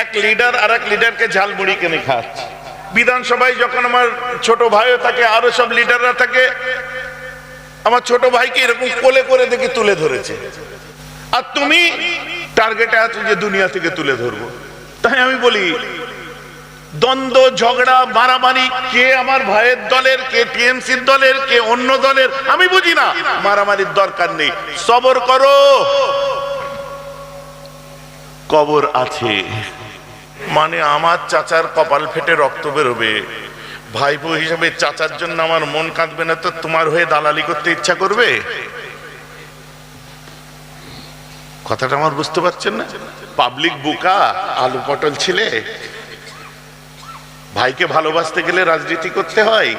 এক লিডার আর এক লিডারকে ঝালমুড়ি কিনে খাচ্ছে বিধানসভায় যখন আমার ছোট ভাইও থাকে, আরও সব লিডাররা থাকে, আমার ছোট ভাইকে এরকম কোলে করে দেখে তুলে ধরেছে। আর তুমি টার্গেটে আছো যে দুনিয়া থেকে তুলে ধরবো। তাই আমি বলি, দ্বন্দ্ব, ঝগড়া, মারামারি, কে আমার ভাইয়ের দলের, কে টিএমসির দলের, কে অন্য দলের, আমি বুঝি না। মারামারির দরকার নেই। সবর করো। কবর আছে। মানে আমার চাচার কপাল ফেটে রক্ত বেরোবে। ভাইপো হিসাবে চাচার জন্য আমার মন কাঁদবে না তো তোমার হয়ে দালালি করতে ইচ্ছা করবে? কথাটা আমার বুঝতে পারছেন না? পাবলিক বোকা, আলু পটল ছিলে। ভাইকে ভালোবাসতে গেলে রাজনীতি করতে হয়,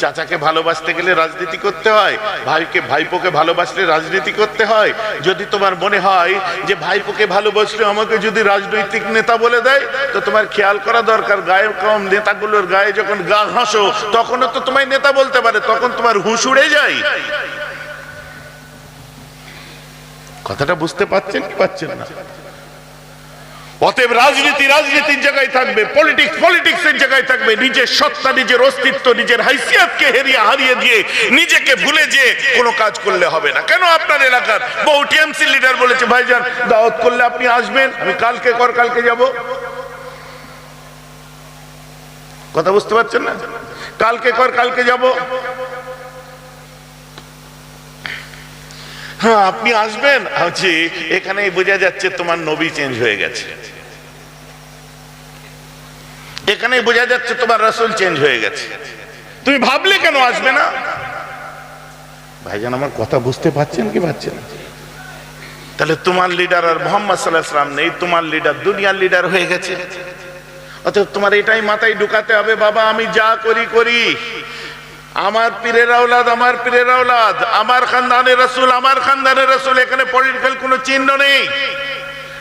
চাচাকে ভালোবাসতে গেলে রাজনীতি করতে হয়, ভাইকে ভাইপোকে ভালোবাসলে রাজনীতি করতে হয়। যদি তোমার মনে হয় যে ভাইপোকে ভালোবাসলে আমাকে যদি রাজনৈতিক নেতা বলে দেয়, তো তোমার খেয়াল করা দরকার, গায়ে কম নেতাগুলোর গায়ে যখন গা ঘাসো, তখনও তো তোমায় নেতা বলতে পারে, তখন তোমার হুঁশ উড়ে যায়। কথাটা বুঝতে পারছেন কি পাচ্ছেন না? অতএব রাজনীতি রাজনীতির জায়গায় থাকবে পলিটিক্স পলিটিক্স এর জায়গায় থাকবে, নিজের সত্তা, নিজের অস্তিত্ব, নিজের হাইসিয়াতকে হেরিয়ে, হারিয়ে দিয়ে নিজেকে ভুলে যে কোনো কাজ করলে হবে না। কেন আপনার এলাকার? বহু টিএমসি লিডার বলেছে, ভাইজান, দাওয়াত করলে আপনি আসবেন, আমি কালকে কর, কালকে যাব। কথা বুঝতে পারছেন না? কালকে কর, কালকে যাব। হ্যাঁ আপনি আসবেন? আছি এখানে বোঝা যাচ্ছে তোমার নবী চেঞ্জ হয়ে গেছে। এখানে বোঝা যাচ্ছে তোমার রাসূল চেঞ্জ হয়ে গেছে। তুমি ভাবলে কেন আসবে না? ভাইজান, আমার কথা বুঝতে পারছেন কি পাচ্ছেন? তাহলে তোমার লিডার আর মোহাম্মদ সাল্লাহ সাল্লাম নেই, তোমার লিডার দুনিয়ার লিডার হয়ে গেছে। অতএব তোমার এটাই মাথায় ঢুকাতে হবে, বাবা, আমি যা করি করি। আমার পীরের আওলাদ, আমার পীরের আওলাদ, আমার খানদানের রসুল, আমার খানদানের রসুল, এখানে পলিটিক্যাল কোনো চিহ্ন নেই।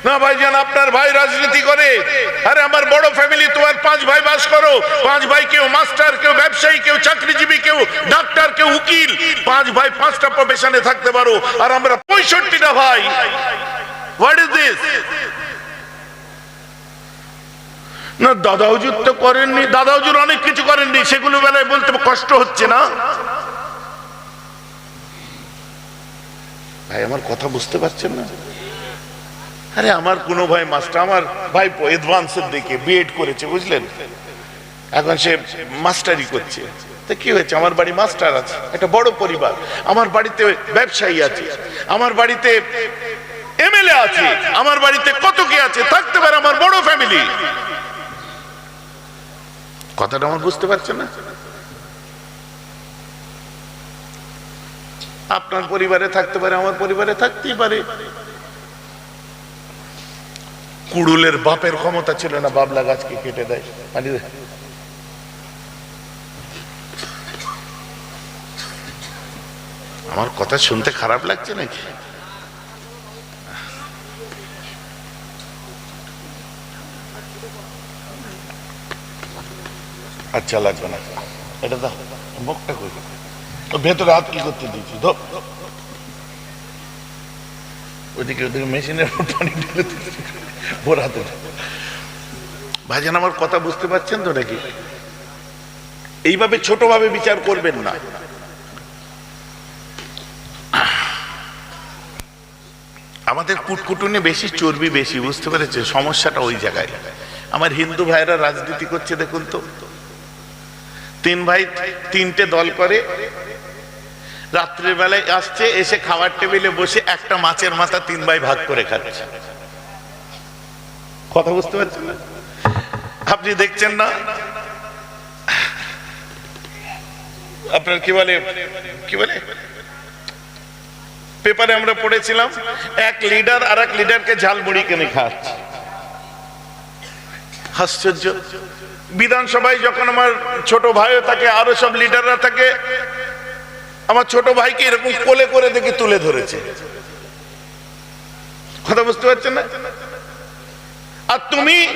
না ভাইজান, আপনার ভাই রাজনীতি করে, আরে আমার বড় ফ্যামিলি, তোমার পাঁচ ভাই বাস করো, পাঁচ ভাই কেউ মাস্টার, কেউ ব্যবসায়ী, কেউ চাকরিজীবী, কেউ ডাক্তার, কেউ উকিল, পাঁচ ভাই পাঁচটা প্রফেশনে থাকতে পারো, আর আমরা পঁয়ষট্টিটা ভাই। হোয়াট ইজ দিস না দাদা হুজুর তো করেননি দাদা হুজুর অনেক কিছু করেননি, সেগুলো বেলায় বলতে কষ্ট হচ্ছে না। ভাই, আমার কথা বুঝতে পারছেন না? আরে, আমার কোনো ভাই মাস্টার, আমার ভাই অ্যাডভান্সের দিকে বিএড করেছে, বুঝলেন? এখন সে মাস্টারি করছে। তা কি হয়েছে? আমার বাড়ি মাস্টার আছে, একটা বড় পরিবার। আমার বাড়িতে ব্যবসায়ী আছে, আমার বাড়িতে এমএলএ আছে, আমার বাড়িতে কত কি আছে, থাকতে পারে আমার বড় ফ্যামিলি কথাটা আমার বুঝতে পারছেন না। আপনার পরিবারে থাকতে পারে, আমার পরিবারে থাকতেই পারে। কুড়ুলের বাপের ক্ষমতা ছিল না, বাবলা গাছকে কেটে দেয়। আমার কথা শুনতে খারাপ লাগছে নাকি? আচ্ছা লাগবে না। এটা দাও, মুখটা কই ভেতরে হাত কি করতে দিয়েছি ওইদিকে ওদিকে মেশিনের উপর পানি ঢেলে ওর হাতে ভাইজান, আমার কথা বুঝতে পারছেন তো নাকি? এইভাবে ছোটভাবে বিচার করবেন না। আমাদের কুটকুটুনি বেশি, চর্বি বেশি, বুঝতে পেরেছে সমস্যাটা ওই জায়গায়। আমার হিন্দু ভাইরা রাজনীতি করছে, দেখুন তো। তিন ভাই তিনটে দল করে। রাত্রের বেলায় আসছে, এসে খাবার টেবিলে বসে একটা মাছের মাথা তিন ভাই ভাগ করে খাচ্ছে। কথা বুঝতে পারছেন না? আপনি দেখছেন না? আপনার কি বলে? কি বলে? পেপারে আমরা পড়েছিলাম, এক লিডার আর এক লিডারকে ঝালমুড়ি কিনে খাচ্ছে আশ্চর্য। বিধানসভায় যখন আমার ছোট ভাইও থাকে, আরও সব লিডাররা থাকে, আমার ছোট ভাইকে এরকম কোলে করে দেখে তুলে ধরেছে। কথা বুঝতে পারছেন না? আর তুমি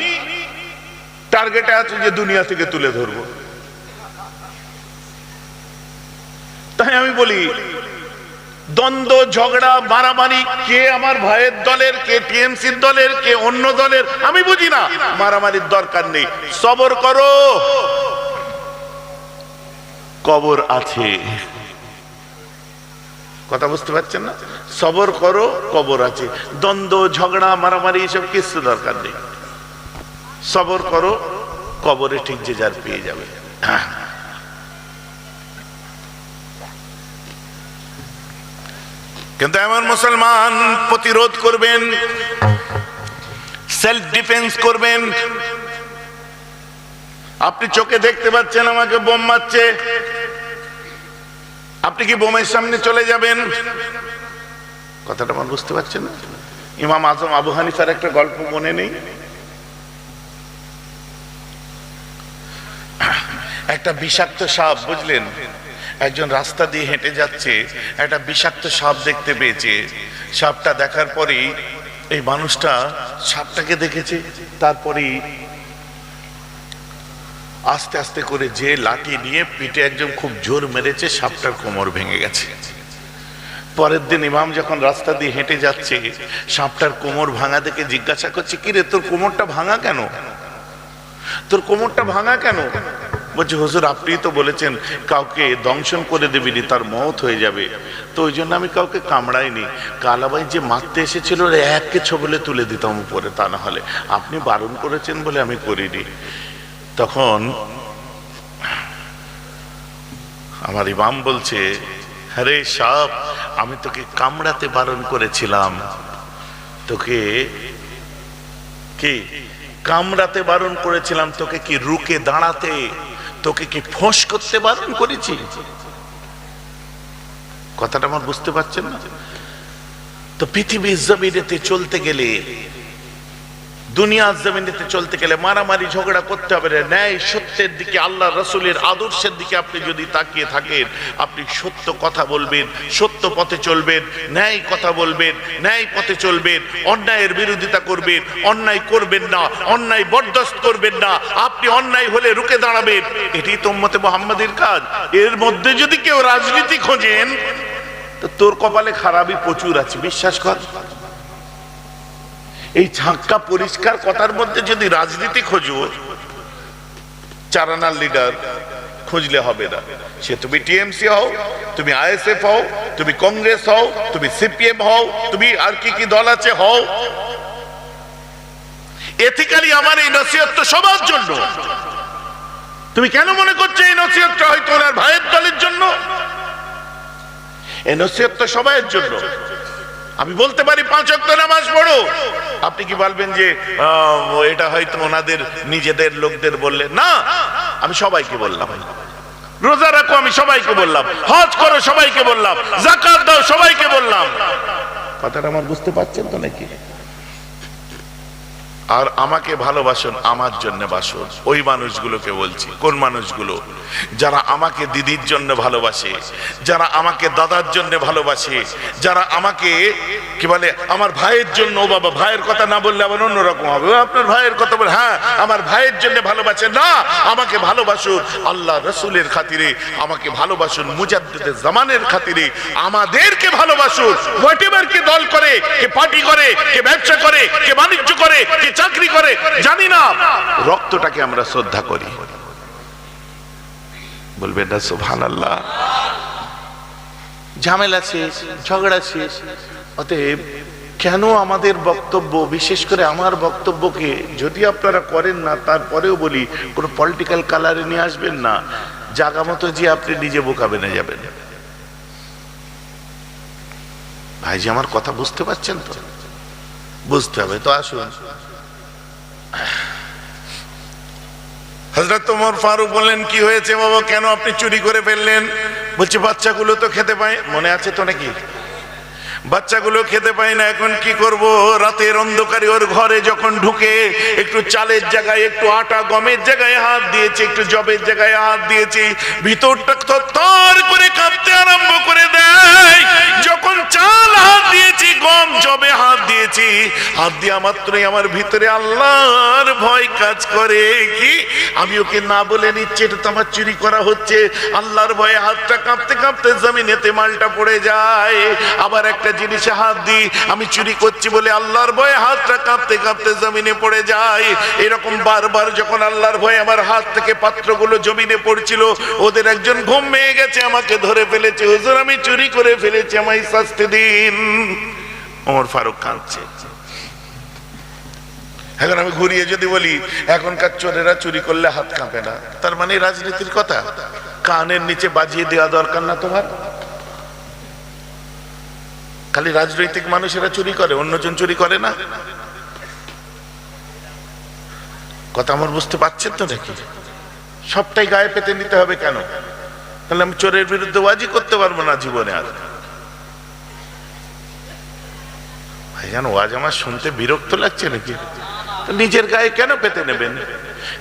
টার্গেটে আছো যে দুনিয়া থেকে তুলে ধরবো। তাই আমি বলি দ্বন্দ্ব, ঝগড়া, মারামারি, কে আমার ভাইয়ের দলের, কে টিএমসির দলের, কে অন্য দলের, আমি বুঝি না। মারামারির দরকার নেই। সবর করো। কবর আছে। কথা বুঝতে পারছেন না? সবর করো, কবর আছে। দ্বন্দ্ব, ঝগড়া, মারামারি, এসব কিছু দরকার নেই। সবর করো, কবরে ঠিক যে যার পেয়ে যাবে। কিন্তু এমন মুসলমান প্রতিরোধ করবেন সেলফ ডিফেন্স করবেন। আপনি চোখে দেখতে পাচ্ছেন, আমাকে বোম মারছে। আপনি কি বোমের সামনে চলে যাবেন? কথাটা আমার বুঝতে পারছেন না? ইমাম আজম আবু হানিফার একটা গল্প মনে নেই? একটা বিষাক্ত সাপ, বুঝলেন? একজন রাস্তা দিয়ে হেঁটে যাচ্ছে, একটা বিষাক্ত সাপ দেখতে পেয়েছে। সাপটা দেখার পরেই এই মানুষটা সাপটাকে দেখেছে। তারপরেই আস্তে আস্তে করে যে লাঠি নিয়ে পিঠে একজন খুব জোর মেরেছে, সাপটার কোমর ভেঙে গেছে। পরের দিন ইমাম যখন রাস্তা দিয়ে হেঁটে যাচ্ছে, সাপটার কোমর ভাঙা দেখে জিজ্ঞাসা করছে, কিরে, তোর কোমরটা ভাঙা কেন? তোর কোমরটা ভাঙা কেন? বলছে, হুজুর, আপনি তো বলেছেন কাউকে দংশন করে দেবিনি, তার মত হয়ে যাবে। তো ওই জন্য আমি কাউকে কামড়াইনি। কালাবাই যে মারতে এসেছিল এককে ছবলে তুলে দিতাম উপরে, তা না হলে। আপনি বারণ করেছেন বলে আমি করিনি। তখন আমার ইমাম বলছে আরে সাপ, আমি তোকে কামড়াতে বারণ করেছিলাম। তোকে কি কামড়াতে বারণ করেছিলাম? তোকে কি রুকে দাঁড়াতে তোকে কি ফোঁস করতে বারণ করেছি? কথাটা আমার বুঝতে পারছেন না? তো পৃথিবীর জমিনেতে চলতে গেলে দুনিয়ার জমিনেতে চলতে গেলে মারামারি, ঝগড়া করতে হবে না ন্যায় সত্যের দিকে, আল্লাহ রসুলের আদর্শের দিকে আপনি যদি তাকিয়ে থাকেন, আপনি সত্য কথা বলবেন, সত্য পথে চলবেন, ন্যায় কথা বলবেন, ন্যায় পথে চলবেন, অন্যায়ের বিরোধিতা করবেন, অন্যায় করবেন না, অন্যায় বরদাস্ত করবেন না, আপনি অন্যায় হলে রুখে দাঁড়াবেন। এটি তোম্মতে মোহাম্মদের কাজ। এর মধ্যে যদি কেউ রাজনীতি খোঁজেন, তো তোর কপালে খারাপই প্রচুর আছে, বিশ্বাস কর। এই ঝাঁকা পরিষ্কার কথার মধ্যে যদি রাজনীতি খোঁজো, চারানার লিডার খুঁজলে হবে না। সে তুমি টিএমসি হও, তুমি আইএসএফ হও, তুমি কংগ্রেস হও, তুমি সিপিএম হও, তুমি আর কি কি দল আছে, হও। এথিক্যালি আমার এই নসিহত তো সবার জন্য। তুমি কেন মনে করছ এই নসিহতটা হয়তো ওনার ভাইয়ের দলের জন্য? এই নসিহত তো সবাইয়ের জন্য। আমি বলতে পারি, পাঁচ অক্ট নামাজ পড়ো। আপনি কি বলবেন যে এটা হয়তো ওনাদের, নিজেদের লোকদের বললেন না, আমি সবাইকে বললাম। রোজা রাখো, আমি সবাইকে বললাম। হজ করো, সবাইকে বললাম। জাকাত দাও, সবাইকে বললাম। কথাটা আমার বুঝতে পারছেন তো নাকি? আর আমাকে ভালোবাসুন, আমার জন্য বাসুন। ওই মানুষগুলোকে বলছি, কোন মানুষগুলো? যারা আমাকে দিদির জন্য ভালোবাসে, যারা আমাকে দাদার জন্য ভালোবাসে, যারা আমাকে, কি বলে, আমার ভাইয়ের জন্য, ও বাবা, ভাইয়ের কথা না বললে আবার অন্যরকম হবে। আপনার ভাইয়ের কথা বলে হ্যাঁ আমার ভাইয়ের জন্য ভালোবাসে। না, আমাকে ভালোবাসুন আল্লাহ রসুলের খাতিরে, আমাকে ভালোবাসুন মুজাদ্দিদের জামানের খাতিরে। আমাদেরকে ভালোবাসুন হোয়াট কে দল করে, কে পার্টি করে, কে ব্যবসা করে, কে বাণিজ্য করে, কে চাকরি করে জানি না। রক্তটাকে আমরা শ্রদ্ধা করি। বলবেন না সুবহান আল্লাহ ঝামেলা শেষ ঝগড়া শেষ। অতএব কেন আমাদের বক্তব্য বিশেষ করে আমার বক্তব্যকে যদি আপনারা করেন না তারপরেও বলি কোনো পলিটিক্যাল কালারে নিয়ে আসবেন না। জাগা মতো যে আপনি নিজে বোকা বেনে যাবেন। ভাইজি আমার কথা বুঝতে পারছেন তো? বুঝতে হবে তো আসুন। হজরত তোমার ফারুক বললেন, কি হয়েছে বাবা? কেন আপনি চুরি করে ফেললেন? বলছে, বাচ্চাগুলো তো খেতে পায় মনে আছে তো নাকি? বাচ্চাগুলো খেতে পায় না, এখন কি করব? রাতের অন্ধকারে ওর ঘরে যখন ঢুকে, একটু চালের জায়গায়, একটু আটা, গমের জায়গায় হাত দিয়েছে, একটু জবের জায়গায় হাত দিয়েছে, ভিতরটা থর করে কাঁপতে আরম্ভ করে দেয়। যখন চাল হাত দিয়েছি, গম, জবে হাত দিয়েছি, হাত দেওয়া মাত্রই আমার ভিতরে আল্লাহর ভয় কাজ করে। কি? আমি ওকে না বলে নিচ্ছি, এটা তো আমার চুরি করা হচ্ছে। আল্লাহর ভয়ে হাতটা কাঁপতে কাঁপতে জমিনেতে মালটা পড়ে যায়। আবার একটা জিনিসে হাত দিই, আমি চুরি করছি বলে আল্লাহর ভয়ে হাতটা কাঁপতে কাঁপতে জমিনে পড়ে যায় এরকম বারবার যখন আল্লাহর ভয়ে আমার হাত থেকে পাত্রগুলো জমিনে পড়ছিল, ওদের একজন ঘুম ভেঙে গেছে, আমাকে ধরে ফেলেছে, হুজুর, আমি চুরি করে ফেলেছি, আমায় শাস্তি দিন। ওমর ফারুক কাঁদছে। এখন আমি ঘুরিয়ে যদি বলি, এখনকার চোরেরা চুরি করলে হাত কাঁপে না। তার মানে রাজনীতির কথা। কানের নিচে বাজিয়ে দেওয়া দরকার না তোমার? খালি রাজনৈতিক মানুষেরা চুরি করে, অন্যজন চুরি করে না? কথা আমার বুঝতে পারছেন তো নাকি? সবটাই গায়ে পেতে নিতে হবে কেন? তাহলে আমি চোরের বিরুদ্ধে ওয়াজি করতে পারব না জীবনে আর। ভাই ভাইজান, ওয়াজ আমার শুনতে বিরক্ত লাগছে নাকি? নিজের গায়ে কেন পেতে নেবেন?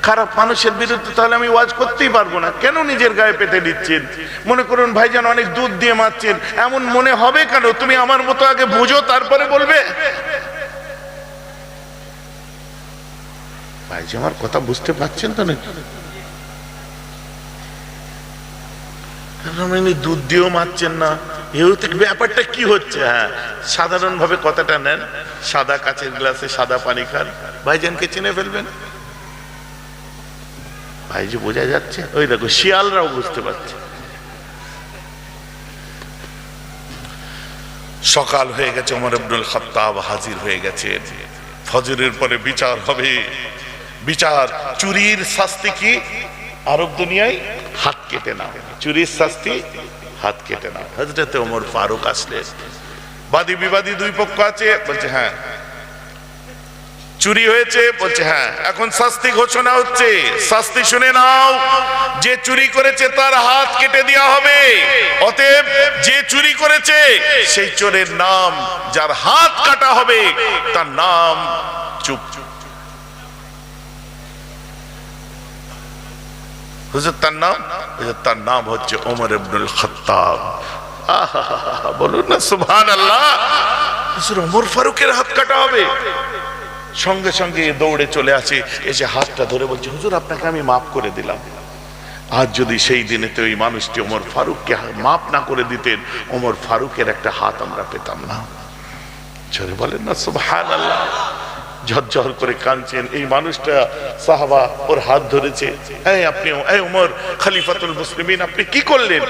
খারাপ মানুষের বিরুদ্ধে তাহলে আমি ওয়াজ করতেই পারব না। কেন নিজের গায়ে পেতে দিচ্ছেন? মনে করুন ভাইজান অনেক দুধ দিয়ে মারছেন। এমন মনে হবে কেন? তুমি আমার মতো আগে বুঝো, তারপরে বলবে। ভাইজি আমার কথা বুঝতে পারছেন তো নাকি? দুধ দিয়েও মারছেন না? এও ব্যাপারটা কি হচ্ছে? হ্যাঁ সাধারণ ভাবে কথাটা নেন। সাদা কাচের গ্লাসে সাদা পানি খান। ভাইজানকে চিনে ফেলবেন? ভাইজি বোঝা যাচ্ছে? ওই দেখো, শিয়ালরাও বুঝতে পারছে। সকাল হয়ে গেছে, ওমর আব্দুল খত্তাব হাজির হয়ে গেছে। ফজরের পরে বিচার হবে। বিচার, চুরির শাস্তি কি? আরব দুনিয়ায় হাত কেটে নাও। চুরির শাস্তি, হাত কেটে নাও। হজরতে ওমর ফারুক আসলে বাদী বিবাদী দুই পক্ষ আছে, বলছে হ্যাঁ চুরি হয়েছে, বলছে হ্যাঁ এখন শাস্তি ঘোষণা হচ্ছে। শাস্তি শুনে নাও, যে চুরি করেছে তার হাত কেটে দেওয়া হবে। অতএব যে চুরি করেছে, সেই চোরের নাম, যার হাত কাটা হবে, তার নাম চুপ। হুজুর, তার নাম? হুজুর, তার নাম হচ্ছে ওমর ইবনুল খাত্তাব। বলুন না আল্লাহ হুজুর, ওমর ফারুকের হাত কাটা হবে। সঙ্গে সঙ্গে দৌড়ে চলে আসে, এসে হাতটা ধরে বলছে, হুজুর, আপনাকে আমি মাফ করে দিলাম। আজ যদি সেই দিনেতে ওই মানুষটি ওমর ফারুককে মাফ না করে দিতেন, ওমর ফারুকের একটা হাত আমরা পেতাম না। চলে বলেন না সুবহান আল্লাহ ঝরঝর করে কাঁদছেন, এই মানুষটা সাহাবা ওর হাত ধরেছে। এই আপনি, এই উমর খলিফাতুল মুসলিমিন, আপনি কি করলেন?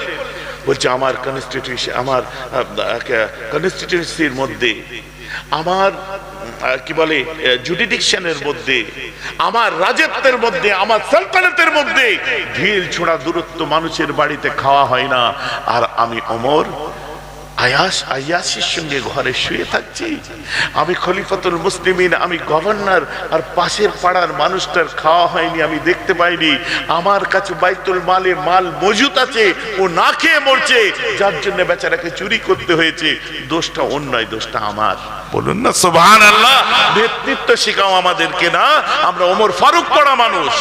বলছে, আমার কনস্টিটিউশন আমার কনস্টিটিউন্সির মধ্যে, আমার কি বলে জুডিডিকশনের মধ্যে, আমার রাজত্বের মধ্যে, আমার সালতানাতের মধ্যে, ঢিল ছোড়া দূরত্ব মানুষের বাড়িতে খাওয়া হয় না। আর আমি অমর আয়াস আয়াসের সঙ্গে ঘরে শুয়ে থাকছি। আমি খলিফাতুল মুসলিমিন, আমি গভর্নর, আর পাশের পাড়ার মানুষটার খাওয়া হয়নি, আমি দেখতে পাইনি। আমার কাছে বাইতুল মালে মাল মজুত আছে, ও না খেয়ে মরছে। যার জন্য বেচারাকে চুরি করতে হয়েছে। দোষটা অন্যায় দোষটা আমার। বলুন না সুবহান আল্লাহ নেতৃত্ব শেখাও আমাদেরকে না। আমরা ওমর ফারুক পড়া মানুষ।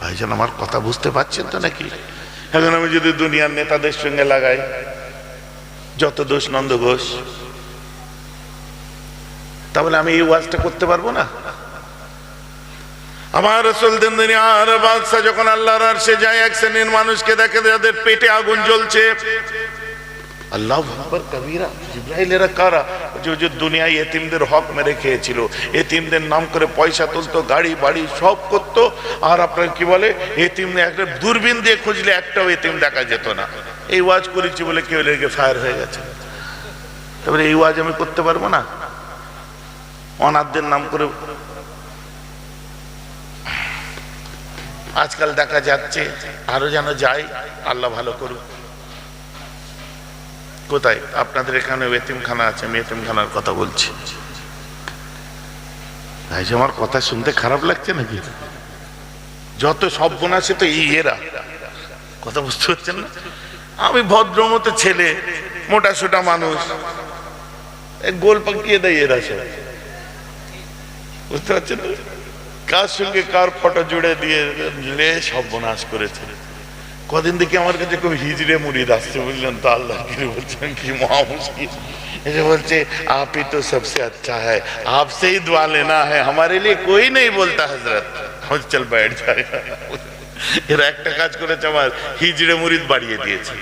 ভাইজান, আমার কথা বুঝতে পারছেন তো নাকি? এখন আমি যদি দুনিয়ার নেতাদের সঙ্গে লাগাই, যত দোষ নন্দ ঘোষ, তাহলে আমি এই ওয়াজটা করতে পারব না? আমার চলতেন দুনিয়ার বাদশাহ যখন আল্লাহর আর সে যায়, এক শ্রেণির মানুষকে দেখে যাদের পেটে আগুন জ্বলছে আল্লাহ আকবর কবিরা জিব্রাইলেরা কারা? যে যে দুনিয়ায় এতিমদের হক মেরে খেয়েছিল, এতিমদের নাম করে পয়সা তুলতো, গাড়ি, বাড়ি, সব করতো, আর আপনার কি বলে? এতিম একটা দূরবীন দিয়ে খুঁজলে একটাও এতিম দেখা যেত না। এই ওয়াজ করেছি বলে কেউ লেগে ফায়ার হয়ে গেছে। তারপরে এই ওয়াজ আমি করতে পারব না? অনাথদের নাম করে আজকাল দেখা যাচ্ছে, আরও যেন যাই আল্লাহ ভালো করুক। কোথায়? আপনাদের এখানে এতিমখানা আছে, আমি এতিমখানার কথা বলছি। ভাই যে আমার কথা শুনতে খারাপ লাগছে নাকি? যত সর্বনাশে তো এই এরা। কথা বুঝতে পারছেন না? আমি ভদ্রমতো ছেলে, মোটা সোটা মানুষ। গোল পাকিয়ে দেয় এরা সব। বুঝতে পারছেন? কার সঙ্গে কার ফটো জুড়ে দিয়ে সর্বনাশ করেছে। কদিন দেখি আমার কাছে খুব হিজড়ে মুড়িদ আসছে বুঝলেন তো আল্লাহ কি বলছেন কি মহা মুশকিল এসে বলছে आप ही तो सबसे अच्छा है आपसे ही दुआ लेना है हमारे लिए कोई नहीं बोलता हजरत हम चल बैठ जाए এরা একটা কাজ করেছে আমার হিজড়ে মুরিদ বাড়িয়ে দিয়েছে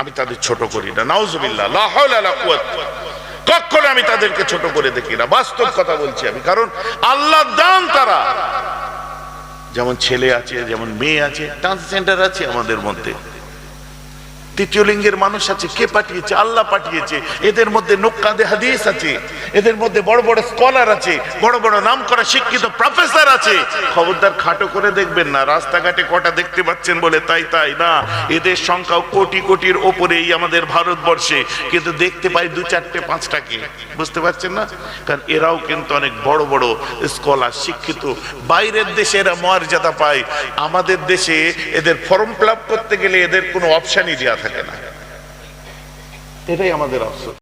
আমি তাদের ছোট করি না নাউজুবিল্লাহ লা হাওলা ওয়ালা কুওয়াতা কখনো আমি তাদেরকে ছোট করে দেখি না বাস্তব কথা বলছি আমি কারণ আল্লাহ দান তারা যেমন ছেলে আছে যেমন মেয়ে আছে ডান্স সেন্টার আছে আমাদের মধ্যে। তৃতীয় লিঙ্গের মানুষ আছে। কে পাঠিয়েছে? আল্লাহ পাঠিয়েছে। এদের মধ্যে নোক্কাদে হাদিস আছে। এদের মধ্যে বড় বড় স্কলার আছে। বড় বড় নাম করা শিক্ষিত প্রফেসর আছে। খবরদার খাটো করে দেখবেন না। রাস্তাঘাটে কটা দেখতে পাচ্ছেন বলে তাই তাই না? এদের সংখ্যাও কোটি কোটির ওপরেই আমাদের ভারতবর্ষে। কিন্তু দেখতে পাই দু চারটে পাঁচটাকে বুঝতে পারছেন না? কারণ এরাও কিন্তু অনেক বড় বড় স্কলার শিক্ষিত। বাইরের দেশে এরা মর্যাদা পায়। আমাদের দেশে এদের ফর্ম ফিল করতে গেলে এদের কোনো অপশানই দেওয়া থাকে না। এটাই আমাদের অপশন